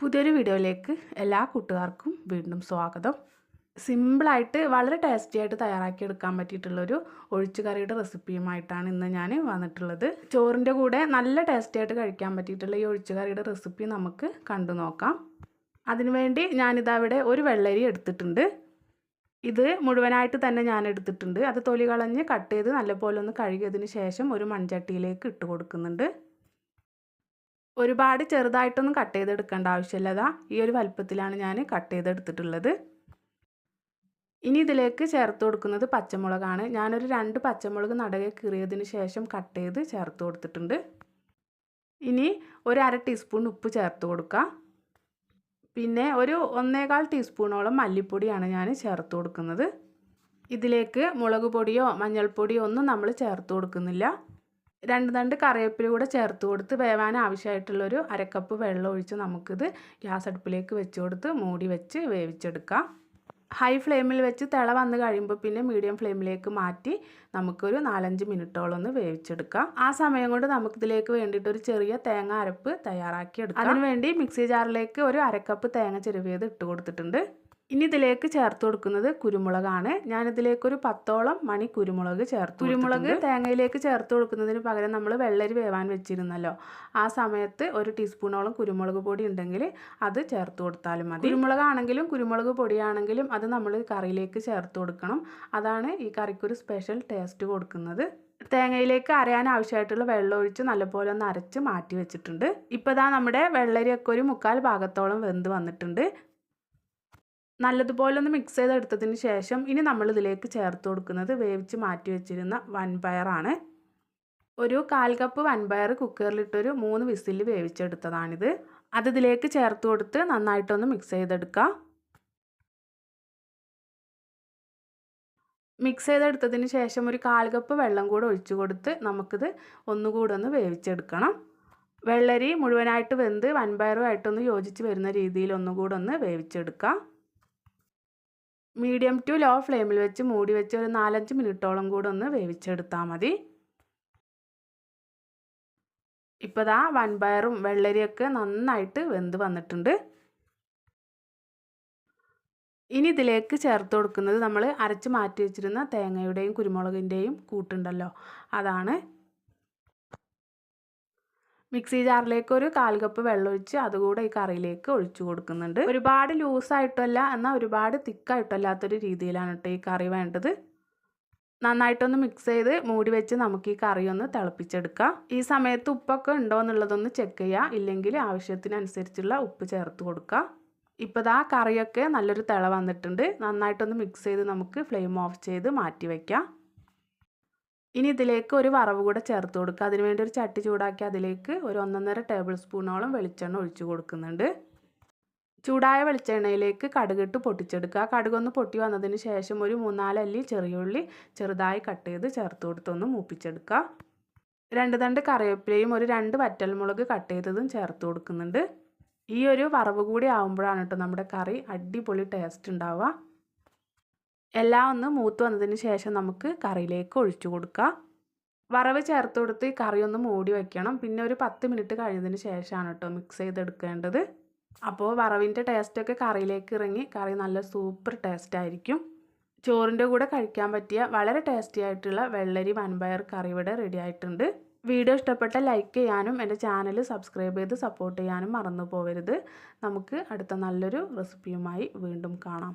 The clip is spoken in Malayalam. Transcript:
പുതിയൊരു വീഡിയോയിലേക്ക് എല്ലാ കൂട്ടുകാർക്കും വീണ്ടും സ്വാഗതം. സിമ്പിളായിട്ട് വളരെ ടേസ്റ്റി ആയിട്ട് തയ്യാറാക്കിയെടുക്കാൻ പറ്റിയിട്ടുള്ളൊരു ഒഴിച്ചുകറിയുടെ റെസിപ്പിയുമായിട്ടാണ് ഇന്ന് ഞാൻ വന്നിട്ടുള്ളത്. ചോറിന്റെ കൂടെ നല്ല ടേസ്റ്റി ആയിട്ട് കഴിക്കാൻ പറ്റിയിട്ടുള്ള ഈ ഒഴിച്ചുകറിയുടെ റെസിപ്പി നമുക്ക് കണ്ടു നോക്കാം. അതിനുവേണ്ടി ഞാനിതാ ഇവിടെ ഒരു വെള്ളരി എടുത്തിട്ടുണ്ട്. ഇത് മുഴുവനായിട്ട് തന്നെ ഞാൻ എടുത്തിട്ടുണ്ട്. അത് തൊലി കളഞ്ഞ് കട്ട് ചെയ്ത് നല്ലപോലെ ഒന്ന് കഴുകിയതിന് ശേഷം ഒരു മൺചട്ടിയിലേക്ക് ഇട്ട് കൊടുക്കുന്നുണ്ട്. ഒരുപാട് ചെറുതായിട്ടൊന്നും കട്ട് ചെയ്തെടുക്കേണ്ട ആവശ്യമില്ല. ഈ ഒരു വലുപ്പത്തിലാണ് ഞാൻ കട്ട് ചെയ്തെടുത്തിട്ടുള്ളത്. ഇനി ഇതിലേക്ക് ചേർത്ത് കൊടുക്കുന്നത് പച്ചമുളകാണ്. ഞാനൊരു രണ്ട് പച്ചമുളക് നടകെ കീറിയതിന് ശേഷം കട്ട് ചെയ്ത് ചേർത്ത് കൊടുത്തിട്ടുണ്ട്. ഇനി ഒരു അര ടീസ്പൂൺ ഉപ്പ് ചേർത്ത് കൊടുക്കുക പിന്നെ ഒരു ഒന്നേകാൽ ടീസ്പൂണോളം മല്ലിപ്പൊടിയാണ് ഞാൻ ചേർത്ത് കൊടുക്കുന്നത്. ഇതിലേക്ക് മുളക് പൊടിയോ മഞ്ഞൾപ്പൊടിയോ ഒന്നും നമ്മൾ ചേർത്ത് കൊടുക്കുന്നില്ല. രണ്ട് തണ്ട് കറിവേപ്പില കൂടെ ചേർത്ത് കൊടുത്ത് വേവാൻ ആവശ്യമായിട്ടുള്ളൊരു അരക്കപ്പ് വെള്ളം ഒഴിച്ച് നമുക്കിത് ഗ്യാസ് അടുപ്പിലേക്ക് വെച്ച് കൊടുത്ത് മൂടി വെച്ച് വേവിച്ചെടുക്കാം. ഹൈ ഫ്ലെയിമിൽ വെച്ച് തിള വന്ന് കഴിയുമ്പോൾ പിന്നെ മീഡിയം ഫ്ലെയിമിലേക്ക് മാറ്റി നമുക്കൊരു നാലഞ്ച് മിനിറ്റോളം ഒന്ന് വേവിച്ചെടുക്കാം. ആ സമയം കൊണ്ട് നമുക്കിതിലേക്ക് വേണ്ടിയിട്ട് ഒരു ചെറിയ തേങ്ങ അരപ്പ് തയ്യാറാക്കി എടുക്കാം അതിനുവേണ്ടി മിക്സി ജാറിലേക്ക് ഒരു അരക്കപ്പ് തേങ്ങ ചെരുവിയത് ഇട്ട് കൊടുത്തിട്ടുണ്ട്. ഇനി ഇതിലേക്ക് ചേർത്ത് കൊടുക്കുന്നത് കുരുമുളകാണ്. ഞാനിതിലേക്ക് ഒരു പത്തോളം മണി കുരുമുളക് ചേർത്ത് കുരുമുളക് തേങ്ങയിലേക്ക് ചേർത്ത് കൊടുക്കുന്നതിന് പകരം നമ്മൾ വെള്ളരി വേവാൻ വെച്ചിരുന്നല്ലോ. ആ സമയത്ത് ഒരു ടീസ്പൂണോളം കുരുമുളക് പൊടി ഉണ്ടെങ്കിൽ അത് ചേർത്ത് കൊടുത്താലും മതി. കുരുമുളകാണെങ്കിലും കുരുമുളക് പൊടിയാണെങ്കിലും അത് നമ്മൾ കറിയിലേക്ക് ചേർത്ത് കൊടുക്കണം. അതാണ് ഈ കറിക്കൊരു സ്പെഷ്യൽ ടേസ്റ്റ് കൊടുക്കുന്നത്. തേങ്ങയിലേക്ക് അരയാൻ ആവശ്യമായിട്ടുള്ള വെള്ളം ഒഴിച്ച് നല്ലപോലെ ഒന്ന് അരച്ച് മാറ്റി വെച്ചിട്ടുണ്ട്. ഇപ്പോൾ ഇതാ നമ്മുടെ വെള്ളരിയൊക്കെ ഒരു മുക്കാൽ ഭാഗത്തോളം വെന്ത് വന്നിട്ടുണ്ട്. നല്ലതുപോലെ ഒന്ന് മിക്സ് ചെയ്തെടുത്തതിന് ശേഷം ഇനി നമ്മൾ ഇതിലേക്ക് ചേർത്ത് കൊടുക്കുന്നത് വേവിച്ച് മാറ്റി വെച്ചിരുന്ന വൻപയറാണ്. ഒരു കാൽ കപ്പ് വൻപയർ കുക്കറിലിട്ടൊരു മൂന്ന് വിസിൽ വേവിച്ചെടുത്തതാണിത്. അത് ഇതിലേക്ക് ചേർത്ത് കൊടുത്ത് നന്നായിട്ടൊന്ന് മിക്സ് ചെയ്തെടുക്കാം. മിക്സ് ചെയ്തെടുത്തതിന് ശേഷം ഒരു കാൽ കപ്പ് വെള്ളം കൂടെ ഒഴിച്ചു കൊടുത്ത് നമുക്കിത് ഒന്നുകൂടെ ഒന്ന് വേവിച്ചെടുക്കണം. വെള്ളരി മുഴുവനായിട്ട് വെന്ത് വൻപയറുമായിട്ടൊന്ന് യോജിച്ച് വരുന്ന രീതിയിൽ ഒന്നുകൂടെ ഒന്ന് വേവിച്ചെടുക്കാം. മീഡിയം ടു ലോ ഫ്ലെയിമിൽ വെച്ച് മൂടി വെച്ച് ഒരു നാലഞ്ച് മിനിറ്റോളം കൂടെ ഒന്ന് വേവിച്ചെടുത്താൽ മതി. ഇപ്പോൾ ദാ വൻപയറും വെള്ളരിയൊക്കെ നന്നായിട്ട് വെന്ത് വന്നിട്ടുണ്ട്. ഇനി ഇതിലേക്ക് ചേർത്ത് കൊടുക്കുന്നത് നമ്മൾ അരച്ച് മാറ്റി വെച്ചിരുന്ന തേങ്ങയുടെയും കുരുമുളകിന്റെയും കൂട്ടുണ്ടല്ലോ. അതാണ് മിക്സി ജാറിലേക്ക് ഒരു കാൽ കപ്പ് വെള്ളം ഒഴിച്ച് അതുകൂടെ ഈ കറിയിലേക്ക് ഒഴിച്ചു കൊടുക്കുന്നുണ്ട്. ഒരുപാട് ലൂസായിട്ടല്ല എന്നാൽ ഒരുപാട് തിക്കായിട്ടല്ലാത്തൊരു രീതിയിലാണ് കേട്ടോ ഈ കറി വേണ്ടത്. നന്നായിട്ടൊന്ന് മിക്സ് ചെയ്ത് മൂടി വെച്ച് നമുക്ക് ഈ കറി ഒന്ന് തിളപ്പിച്ചെടുക്കാം. ഈ സമയത്ത് ഉപ്പൊക്കെ ഉണ്ടോ എന്നുള്ളതൊന്ന് ചെക്ക് ചെയ്യുക. ഇല്ലെങ്കിൽ ആവശ്യത്തിനനുസരിച്ചുള്ള ഉപ്പ് ചേർത്ത് കൊടുക്കുക ഇപ്പോൾ ദാ കറിയൊക്കെ നല്ലൊരു തിള വന്നിട്ടുണ്ട്. നന്നായിട്ടൊന്ന് മിക്സ് ചെയ്ത് നമുക്ക് ഫ്ലെയിം ഓഫ് ചെയ്ത് മാറ്റി വയ്ക്കാം ഇനി ഇതിലേക്ക് ഒരു വറവ് കൂടെ ചേർത്ത് കൊടുക്കുക. അതിനുവേണ്ടി ഒരു ചട്ടി ചൂടാക്കി അതിലേക്ക് ഒരു ഒന്നൊന്നര ടേബിൾ സ്പൂണോളം വെളിച്ചെണ്ണ ഒഴിച്ചു കൊടുക്കുന്നുണ്ട്. ചൂടായ വെളിച്ചെണ്ണയിലേക്ക് കടുകിട്ട് പൊട്ടിച്ചെടുക്കുക. കടുകൊന്ന് പൊട്ടി വന്നതിന് ശേഷം ഒരു മൂന്നാലല്ലി ചെറിയുള്ളി ചെറുതായി കട്ട് ചെയ്ത് ചേർത്ത് കൊടുത്തൊന്ന് മൂപ്പിച്ചെടുക്കുക. രണ്ട് തണ്ട് കറിവേപ്പിലയും ഒരു രണ്ട് വറ്റൽമുളക് കട്ട് ചെയ്തതും ചേർത്ത് കൊടുക്കുന്നുണ്ട്. ഈ ഒരു വറവ് കൂടി ആകുമ്പോഴാണ് കേട്ടോ നമ്മുടെ കറി അടിപൊളി ടേസ്റ്റ് ഉണ്ടാവുക. എല്ലാം ഒന്ന് മൂത്ത് വന്നതിന് ശേഷം നമുക്ക് കറിയിലേക്ക് ഒഴിച്ചു കൊടുക്കാം. വറവ് ചേർത്ത് കൊടുത്ത് ഈ കറി ഒന്ന് മൂടി വയ്ക്കണം പിന്നെ ഒരു പത്ത് മിനിറ്റ് കഴിഞ്ഞതിന് ശേഷമാണ് കേട്ടോ മിക്സ് ചെയ്തെടുക്കേണ്ടത്. അപ്പോൾ വറവിന്റെ ടേസ്റ്റൊക്കെ കറിയിലേക്ക് ഇറങ്ങി കറി നല്ല സൂപ്പർ ടേസ്റ്റ് ആയിരിക്കും. ചോറിന്റെ കൂടെ കഴിക്കാൻ പറ്റിയ വളരെ ടേസ്റ്റി ആയിട്ടുള്ള വെള്ളരി വൻപയർ കറി ഇവിടെ റെഡി ആയിട്ടുണ്ട്. വീഡിയോ ഇഷ്ടപ്പെട്ട ലൈക്ക് ചെയ്യാനും എന്റെ ചാനൽ സബ്സ്ക്രൈബ് ചെയ്ത് സപ്പോർട്ട് ചെയ്യാനും മറന്നു പോകരുത് നമുക്ക് അടുത്ത നല്ലൊരു റെസിപ്പിയുമായി വീണ്ടും കാണാം.